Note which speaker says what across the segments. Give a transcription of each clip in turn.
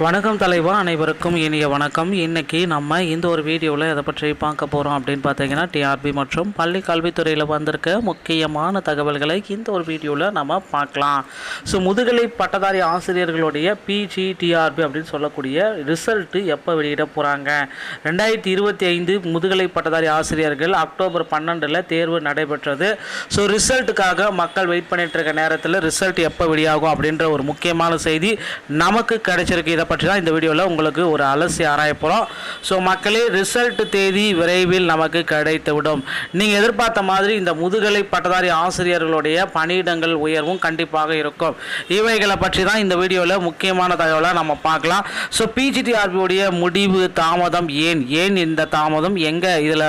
Speaker 1: வணக்கம் தலைவா அனைவருக்கும் இனிய வணக்கம். இன்றைக்கி நம்ம இந்த ஒரு வீடியோவில் எதை பற்றி பார்க்க போகிறோம் அப்படின்னு பார்த்தீங்கன்னா டிஆர்பி மற்றும் பள்ளி கல்வித்துறையில் வந்திருக்க முக்கியமான தகவல்களை இந்த ஒரு வீடியோவில் நம்ம பார்க்கலாம். ஸோ முதுகலை பட்டதாரி ஆசிரியர்களுடைய பிஜி டிஆர்பி அப்படின்னு சொல்லக்கூடிய ரிசல்ட்டு எப்போ வெளியிட போகிறாங்க ரெண்டாயிரத்தி இருபத்தி ஐந்து முதுகலை பட்டதாரி ஆசிரியர்கள் அக்டோபர் பன்னெண்டில் தேர்வு நடைபெற்றது. ஸோ ரிசல்ட்டுக்காக மக்கள் வெயிட் பண்ணிட்டு இருக்க நேரத்தில் ரிசல்ட் எப்போ வெளியாகும் அப்படின்ற ஒரு முக்கியமான செய்தி நமக்கு கிடைச்சிருக்கு. இதை பற்றி தான் இந்த வீடியோவில் உங்களுக்கு ஒரு அலசி ஆராய போகிறோம் ஸோ மக்களே ரிசல்ட் தேதி விரைவில் நமக்கு கிடைத்துவிடும். நீங்கள் எதிர்பார்த்த மாதிரி இந்த முதுகலை பட்டதாரி ஆசிரியர்களுடைய பணியிடங்கள் உயர்வும் கண்டிப்பாக இருக்கும். இவைகளை பற்றி தான் இந்த வீடியோவில் முக்கியமான தகவலை நம்ம பார்க்கலாம். ஸோ பிஜிடிஆர்பியுடைய முடிவு தாமதம் ஏன்? ஏன் இந்த தாமதம்? எங்கே இதில்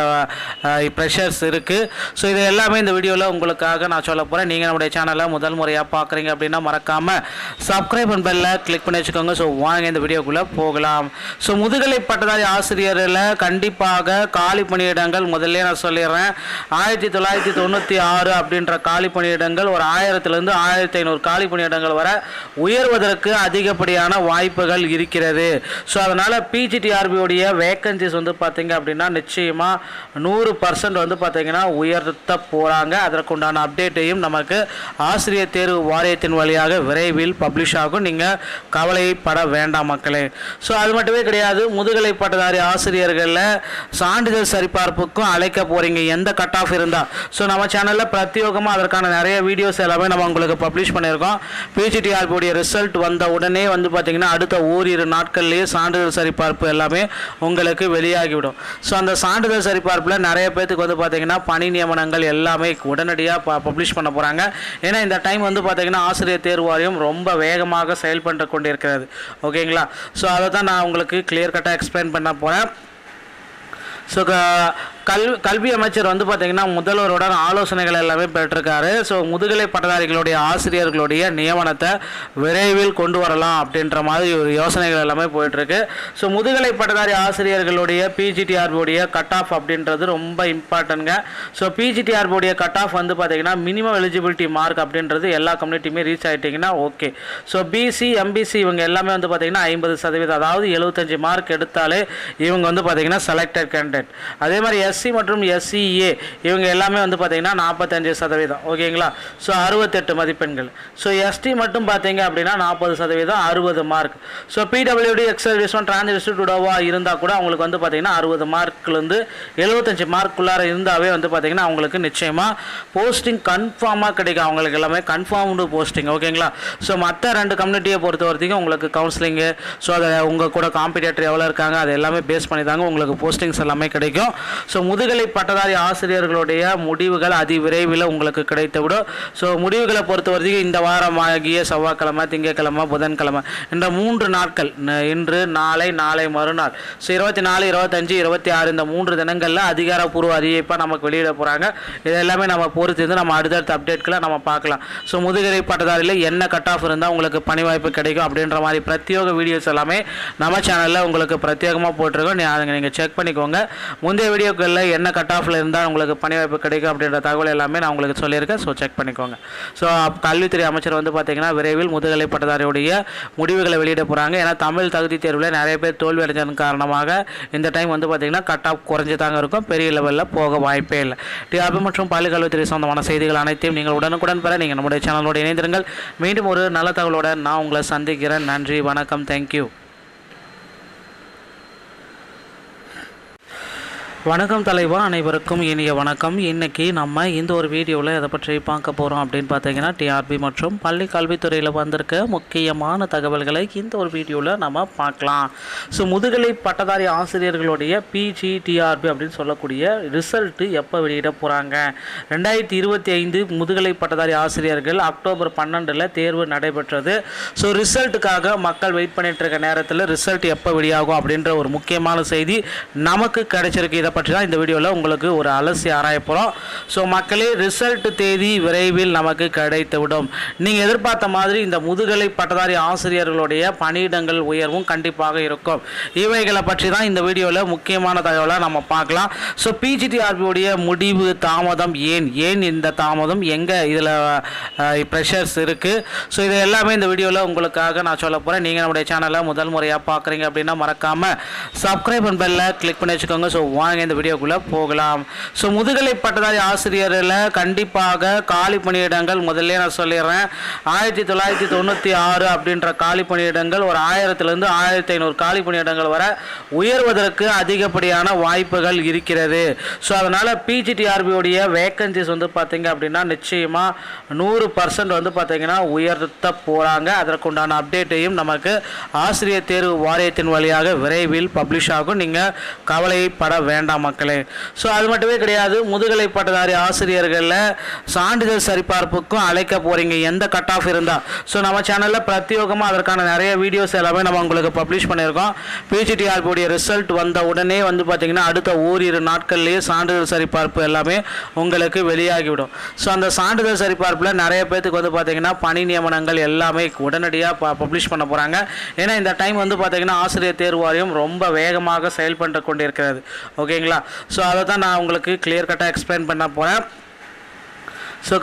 Speaker 1: ப்ரெஷர்ஸ் இருக்குது ஸோ இது எல்லாமே இந்த வீடியோவில் உங்களுக்காக நான் சொல்ல போகிறேன் நீங்கள் நம்முடைய சேனலை முதல் முறையாக பார்க்குறீங்க அப்படின்னா மறக்காமல் சப்ஸ்கிரைப் அண்ட் பெல்ல கிளிக் பண்ணி வச்சுக்கோங்க. ஸோ வாங்க இந்த வீடியோக்குள்ளே போகலாம். ஸோ முதுகலை பட்டதாரி ஆசிரியரில் கண்டிப்பாக காலி பணியிடங்கள் முதல்ல நான் சொல்லிடுறேன். ஆயிரத்தி தொள்ளாயிரத்தி தொண்ணூற்றி ஆறு அப்படின்ற காலி பணியிடங்கள் ஒரு ஆயிரத்துலேருந்து ஆயிரத்தி ஐநூறு காலி பணியிடங்கள் வரை உயர்வதற்கு அதிகப்படியான வாய்ப்புகள் இருக்கிறது. ஸோ அதனால் பிஜிடிஆர்பியோடைய வேக்கன்சிஸ் வந்து பார்த்தீங்க அப்படின்னா நிச்சயமாக நூறு பர்சன்ட் வந்து பார்த்தீங்கன்னா உயர்த்த போகிறாங்க அதற்குண்டான அப்டேட்டையும் நமக்கு ஆசிரியர் தேர்வு வாரியத்தின் வழியாக விரைவில் பப்ளிஷ் ஆகும். நீங்கள் கவலைப்பட வேண்டாம். மக்களே. ஸோ அது மட்டுமே கிடையாது முதுகலை பட்டதாரி ஆசிரியர்களில் சான்றிதழ் சரிபார்ப்புக்கும் அழைக்க போகிறீங்க எந்த கட் ஆஃப் இருந்தால் ஸோ நம்ம சேனலில் பிரத்யோகமாக அதற்கான நிறைய வீடியோஸ் எல்லாமே நம்ம உங்களுக்கு பப்ளிஷ் பண்ணியிருக்கோம். பிஜிடிஆர்பியுடைய ரிசல்ட் வந்த உடனே வந்து பார்த்திங்கன்னா அடுத்த ஓரிரு நாட்கள்லேயே சான்றிதழ் சரிபார்ப்பு எல்லாமே உங்களுக்கு வெளியாகிவிடும். ஸோ அந்த சான்றிதழ் சரிபார்ப்பில் நிறைய பேர்த்துக்கு வந்து பார்த்திங்கன்னா பணி நியமனங்கள் எல்லாமே உடனடியாக ப பப்ளிஷ் பண்ண போகிறாங்க ஏன்னா இந்த டைம் வந்து பார்த்திங்கன்னா ஆசிரியர் தேர்வு வாரியம் ரொம்ப வேகமாக செயல்பட்டு கொண்டிருக்கிறது. ஓகேங்களா? ஸோ அதை தான் நான் உங்களுக்கு கிளியர் கட்டாக எக்ஸ்பிளைன் பண்ண போகிறேன் ஸோ கல்வி கல்வி அமைச்சர் வந்து பார்த்திங்கன்னா முதல்வருடன் ஆலோசனைகள் எல்லாமே பெற்றிருக்காரு. ஸோ முதுகலை பட்டதாரிகளுடைய ஆசிரியர்களுடைய நியமனத்தை விரைவில் கொண்டு வரலாம் அப்படின்ற மாதிரி ஒரு யோசனைகள் எல்லாமே போயிட்டுருக்கு. ஸோ முதுகலை பட்டதாரி ஆசிரியர்களுடைய பிஜிடிஆர்பியுடைய கட் ஆஃப் அப்படின்றது ரொம்ப இம்பார்ட்டன்ங்க ஸோ பிஜிடிஆர்பியுடைய கட் ஆஃப் வந்து பார்த்திங்கன்னா மினிமம் எலிஜிபிலிட்டி மார்க் அப்படின்றது எல்லா கம்யூனிட்டியுமே ரீச் ஆகிட்டிங்கன்னா ஓகே ஸோ பிசி எம்பிசி இவங்க எல்லாமே வந்து பார்த்திங்கன்னா ஐம்பது சதவீதம் அதாவது எழுபத்தஞ்சு மார்க் எடுத்தாலே இவங்க வந்து பார்த்திங்கன்னா செலக்டட் கேண்டிடேட் அதே மாதிரி எஸ்சி மற்றும் எஸ்சிஏ இவங்க எல்லாமே வந்து பார்த்திங்கன்னா நாற்பத்தஞ்சு சதவீதம். ஓகேங்களா? ஸோ அறுபத்தெட்டு மதிப்பெண்கள். ஸோ எஸ்டி மட்டும் பார்த்தீங்க அப்படின்னா நாற்பது சதவீதம் அறுபது mark so PWD ex serviceman டிரான்ஸ்டியூடோவா இருந்தால் கூட அவங்களுக்கு வந்து பார்த்திங்கன்னா அறுபது மார்க்லேருந்து எழுபத்தஞ்சு மார்க்குள்ளார இருந்தாவே வந்து பார்த்திங்கன்னா அவங்களுக்கு நிச்சயமாக போஸ்டிங் கன்ஃபார்மாக கிடைக்கும். அவங்களுக்கு எல்லாமே கன்ஃபார்ம்டு போஸ்டிங் ஓகேங்களா? ஸோ மற்ற ரெண்டு கம்யூனிட்டியை பொறுத்த வரைக்கும் உங்களுக்கு கவுன்சிலிங்கு ஸோ அதை உங்கள் கூட காம்படிட்டர் எவ்வளோ இருக்காங்க அது எல்லாமே பேஸ் பண்ணி தாங்க உங்களுக்கு போஸ்டிங்ஸ் எல்லாமே கிடைக்கும். ஸோ முதுகலை பட்டதாரி ஆசிரியர்களுடைய முடிவுகள் அதிவிரைவில் உங்களுக்கு கிடைத்துவிடும். ஸோ முடிவுகளை பொறுத்த வரைக்கும் இந்த வாரம் ஆகிய செவ்வாய்க்கிழமை திங்கட்கிழமை புதன்கிழமை என்ற மூன்று நாட்கள் இன்று நாளை நாளை மறுநாள். ஸோ இருபத்தி நாலு இருபத்தஞ்சு இருபத்தி ஆறு இந்த மூன்று தினங்களில் அதிகாரப்பூர்வ அறிவிப்பாக நமக்கு வெளியிட போகிறாங்க இது எல்லாமே நம்ம பொறுத்திருந்து நம்ம அடுத்தடுத்த அப்டேட்களை நம்ம பார்க்கலாம். ஸோ முதுகலை பட்டதாரியில் என்ன கட் ஆஃப் இருந்தால் உங்களுக்கு பணி வாய்ப்பு கிடைக்கும் அப்படின்ற மாதிரி பிரத்யேக வீடியோஸ் எல்லாமே நம்ம சேனலில் உங்களுக்கு பிரத்யேகமாக போட்டிருக்கோம். நீங்கள் செக் பண்ணிக்கோங்க. முந்தைய வீடியோக்கள் வீடியோக்களில் என்ன கட் ஆஃபில் இருந்தால் உங்களுக்கு பணி வாய்ப்பு கிடைக்கும் அப்படின்ற தகவல் எல்லாமே நான் உங்களுக்கு சொல்லியிருக்கேன். ஸோ செக் பண்ணிக்கோங்க. ஸோ கல்வித்துறை அமைச்சர் வந்து பார்த்திங்கன்னா விரைவில் முதுகலை பட்டதாரியுடைய முடிவுகளை வெளியிட போகிறாங்க ஏன்னா தமிழ் தகுதி தேர்வில் நிறைய பேர் தோல்வி அடைஞ்சதன் காரணமாக இந்த டைம் வந்து பார்த்தீங்கன்னா கட் ஆஃப் குறைஞ்சு தாங்க இருக்கும். பெரிய லெவலில் போக வாய்ப்பே இல்லை. டிஆர்பி மற்றும் பள்ளிக்கல்வித்துறை சொந்தமான செய்திகள் அனைத்தையும் நீங்கள் உடனுக்குடன் பெற நீங்கள் நம்முடைய சேனலோட இணைந்திருங்கள். மீண்டும் ஒரு நல்ல தகவலோடு நான் உங்களை சந்திக்கிறேன். நன்றி வணக்கம். தேங்க்யூ வணக்கம் தலைவா அனைவருக்கும் இனிய வணக்கம். இன்னைக்கு நம்ம இந்த ஒரு வீடியோவில் எதை பற்றி பார்க்க போகிறோம் அப்படின்னு பார்த்தீங்கன்னா டிஆர்பி மற்றும் பள்ளி கல்வித்துறையில் வந்திருக்க முக்கியமான தகவல்களை இந்த ஒரு வீடியோவில் நம்ம பார்க்கலாம். ஸோ முதுகலை பட்டதாரி ஆசிரியர்களுடைய பிஜி டிஆர்பி அப்படின்னு சொல்லக்கூடிய ரிசல்ட்டு எப்போ வெளியிட போகிறாங்க ரெண்டாயிரத்தி இருபத்தி ஐந்து முதுகலை பட்டதாரி ஆசிரியர்கள் அக்டோபர் பன்னெண்டில் தேர்வு நடைபெற்றது. ஸோ ரிசல்ட்டுக்காக மக்கள் வெயிட் பண்ணிட்டு இருக்க நேரத்தில் ரிசல்ட் எப்போ வெளியாகும் அப்படின்ற ஒரு முக்கியமான செய்தி நமக்கு கிடைச்சிருக்கு. இதை பற்றி தான் இந்த வீடியோவில் உங்களுக்கு ஒரு அலசி ஆராய போகிறோம் ஸோ மக்களே ரிசல்ட் தேதி விரைவில் நமக்கு கிடைத்துவிடும் நீங்கள் எதிர்பார்த்த மாதிரி இந்த முதுகலை பட்டதாரி ஆசிரியர்களுடைய பணியிடங்கள் உயர்வும் கண்டிப்பாக இருக்கும். இவைகளை பற்றி தான் இந்த வீடியோவில் முக்கியமான தகவலை நம்ம பார்க்கலாம். ஸோ பிஜிடிஆர்பியுடைய முடிவு தாமதம் ஏன்? ஏன் இந்த தாமதம்? எங்கே இதில் ப்ரெஷர்ஸ் இருக்குது ஸோ இது எல்லாமே இந்த வீடியோவில் உங்களுக்காக நான் சொல்ல போகிறேன் நீங்கள் நம்முடைய சேனலை முதல் முறையாக பார்க்குறீங்க அப்படின்னா மறக்காமல் சப்ஸ்கிரைப் அண்ட் பெல்ல கிளிக் பண்ணி வச்சுக்கோங்க. ஸோ வாங்க இந்த வீடியோக்குள்ளே போகலாம். ஸோ முதுகலை பட்டதாரி ஆசிரியரில் கண்டிப்பாக காலி பணியிடங்கள் முதல்ல நான் சொல்லிடுறேன். ஆயிரத்தி தொள்ளாயிரத்தி தொண்ணூற்றி ஆறு அப்படின்ற காலி பணியிடங்கள் ஒரு ஆயிரத்துலேருந்து ஆயிரத்தி ஐநூறு காலி பணியிடங்கள் வர உயர்வதற்கு அதிகப்படியான வாய்ப்புகள் இருக்கிறது. ஸோ அதனால் பிஜிடிஆர்பியோடைய வேக்கன்சிஸ் வந்து பார்த்தீங்க அப்படின்னா நிச்சயமாக நூறு பர்சன்ட் வந்து பார்த்தீங்கன்னா உயர்த்த போகிறாங்க அதற்குண்டான அப்டேட்டையும் நமக்கு ஆசிரியர் தேர்வு வாரியத்தின் வழியாக விரைவில் பப்ளிஷ் ஆகும். நீங்கள் கவலைப்பட வேண்டாம். மக்களே. ஸோ அது மட்டுமே கிடையாது. முதுகலை பட்டதாரி ஆசிரியர்களில் சான்றிதழ் சரிபார்ப்புக்கும் அழைக்க போகிறீங்க எந்த கட் ஆஃப் இருந்தால் ஸோ நம்ம சேனலில் பிரத்யோகமாக அதற்கான நிறைய வீடியோஸ் எல்லாமே நம்ம உங்களுக்கு பப்ளிஷ் பண்ணியிருக்கோம். பிஜிடிஆர்பியுடைய ரிசல்ட் வந்த உடனே வந்து பார்த்திங்கன்னா அடுத்த ஓரிரு நாட்கள்லேயே சான்றிதழ் சரிபார்ப்பு எல்லாமே உங்களுக்கு வெளியாகிவிடும். ஸோ அந்த சான்றிதழ் சரிபார்ப்பில் நிறைய பேர்த்துக்கு வந்து பார்த்திங்கன்னா பணி நியமனங்கள் எல்லாமே உடனடியாக பப்ளிஷ் பண்ண போகிறாங்க ஏன்னா இந்த டைம் வந்து பார்த்திங்கன்னா ஆசிரியர் தேர்வாரியம் ரொம்ப வேகமாக செயல்பட்டு கொண்டிருக்கிறது. ஓகேங்களா ஸோ அதை தான் நான் உங்களுக்கு கிளியர் கட்டாக எக்ஸ்பிளைன் பண்ண போகிறேன் ஸோ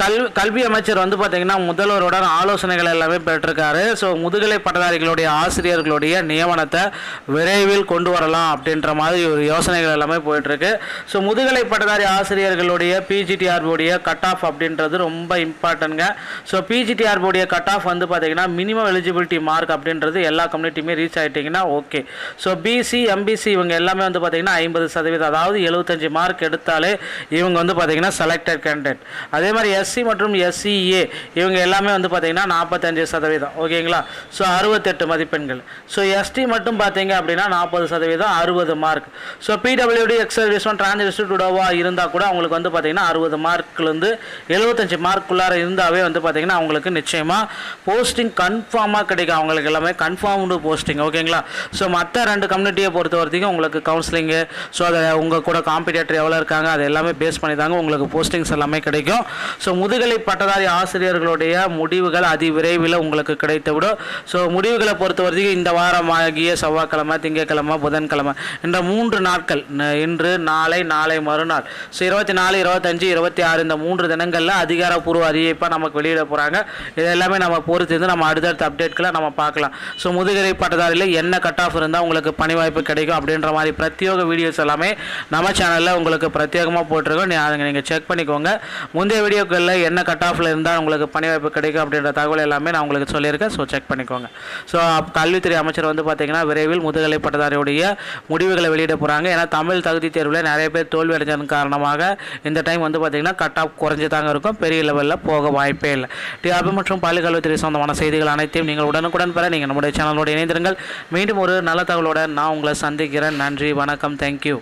Speaker 1: கல்வி கல்வி அமைச்சர் வந்து பார்த்திங்கன்னா முதல்வருடன் ஆலோசனைகள் எல்லாமே பெற்றிருக்காரு. ஸோ முதுகலை பட்டதாரிகளுடைய ஆசிரியர்களுடைய நியமனத்தை விரைவில் கொண்டு வரலாம் அப்படின்ற மாதிரி ஒரு யோசனைகள் எல்லாமே போயிட்டுருக்கு. ஸோ முதுகலை பட்டதாரி ஆசிரியர்களுடைய பிஜிடிஆர்புடைய கட் ஆஃப் அப்படின்றது ரொம்ப இம்பார்ட்டன்ங்க ஸோ பிஜிடிஆர்புடைய கட் ஆஃப் வந்து பார்த்திங்கன்னா மினிமம் எலிஜிபிலிட்டி மார்க் அப்படின்றது எல்லா கம்யூனிட்டியுமே ரீச் ஆகிட்டிங்கன்னா ஓகே ஸோ பிசி எம்பிசி இவங்க எல்லாமே வந்து பார்த்திங்கன்னா ஐம்பது சதவீதம் அதாவது எழுபத்தஞ்சு மார்க் எடுத்தாலே இவங்க வந்து பார்த்திங்கன்னா செலக்டட் கேண்டிடேட் அதே மாதிரி எஸ் எஸ்சி மற்றும் எஸ்சிஏ இவங்க எல்லாமே வந்து பார்த்திங்கன்னா நாற்பத்தஞ்சு சதவீதம். ஓகேங்களா? ஸோ அறுபத்தெட்டு மதிப்பெண்கள். ஸோ எஸ்டி மட்டும் பார்த்தீங்க அப்படின்னா நாற்பது சதவீதம் அறுபது மார்க் ஸோ பிடபிள்யூடி எக்ஸல் ஒன் டிரான்ஸ்டியூடோவா இருந்தால் கூட அவங்களுக்கு வந்து பார்த்திங்கன்னா அறுபது மார்க்லேருந்து எழுபத்தஞ்சு மார்க்குள்ளார இருந்தாவே வந்து பார்த்திங்கன்னா அவங்களுக்கு நிச்சயமாக போஸ்டிங் கன்ஃபார்மாக கிடைக்கும். அவங்களுக்கு எல்லாமே கன்ஃபார்ம்டு போஸ்டிங் ஓகேங்களா? ஸோ மற்ற ரெண்டு கம்யூனிட்டியை பொறுத்த வரைக்கும் உங்களுக்கு கவுன்சிலிங்கு ஸோ அதை உங்கள் கூட காம்படிட்டர் எவ்வளோ இருக்காங்க அது எல்லாமே பேஸ் பண்ணி தாங்க உங்களுக்கு போஸ்டிங்ஸ் எல்லாமே கிடைக்கும். ஸோ ஸோ முதுகலை பட்டதாரி ஆசிரியர்களுடைய முடிவுகள் அதி விரைவில் உங்களுக்கு கிடைத்துவிடும். ஸோ முடிவுகளை பொறுத்த வரைக்கும் இந்த வாரம் ஆகிய செவ்வாய்க்கிழமை திங்கட்கிழமை புதன்கிழமை என்ற மூன்று நாட்கள் இன்று நாளை நாளை மறுநாள். ஸோ இருபத்தி நாலு இருபத்தஞ்சு இருபத்தி ஆறு இந்த மூன்று தினங்களில் அதிகாரப்பூர்வ அறிவிப்பாக நமக்கு வெளியிட போகிறாங்க இது எல்லாமே நம்ம பொறுத்து இருந்து நம்ம அடுத்தடுத்த அப்டேட்களை நம்ம பார்க்கலாம். ஸோ முதுகலை பட்டதாரியில் என்ன கட் ஆஃப் இருந்தால் உங்களுக்கு பணி வாய்ப்பு கிடைக்கும் அப்படின்ற மாதிரி பிரத்யோக வீடியோஸ் எல்லாமே நம்ம சேனலில் உங்களுக்கு பிரத்யேகமாக போட்டிருக்கோம். அதை நீங்கள் செக் பண்ணிக்கோங்க. முந்தைய வீடியோக்களில் என்ன கட் ஆஃபில் இருந்தால் உங்களுக்கு பணி வாய்ப்பு கிடைக்கும் அப்படின்ற தகவல் எல்லாமே நான் உங்களுக்கு சொல்லியிருக்கேன். ஸோ செக் பண்ணிக்கோங்க. ஸோ கல்வித்துறை அமைச்சர் வந்து பார்த்தீங்கன்னா விரைவில் முதுகலை பட்டதாரியுடைய முடிவுகளை வெளியிட போகிறாங்க ஏன்னா தமிழ் தகுதி தேர்வில் நிறைய பேர் தோல்வி அடைஞ்சதன் காரணமாக இந்த டைம் வந்து பார்த்தீங்கன்னா கட் ஆஃப் குறைஞ்சு தாங்க இருக்கும். பெரிய லெவலில் போக வாய்ப்பே இல்லை. டிஆர்பி மற்றும் பள்ளிக்கல்வித்துறை சொந்தமான செய்திகள் அனைத்தையும் நீங்கள் உடனுக்குடன் பெற நீங்கள் நம்முடைய சேனலோடு இணைந்திருங்கள். மீண்டும் ஒரு நல்ல தகவலோட நான் உங்களை சந்திக்கிறேன். நன்றி வணக்கம். தேங்க்யூ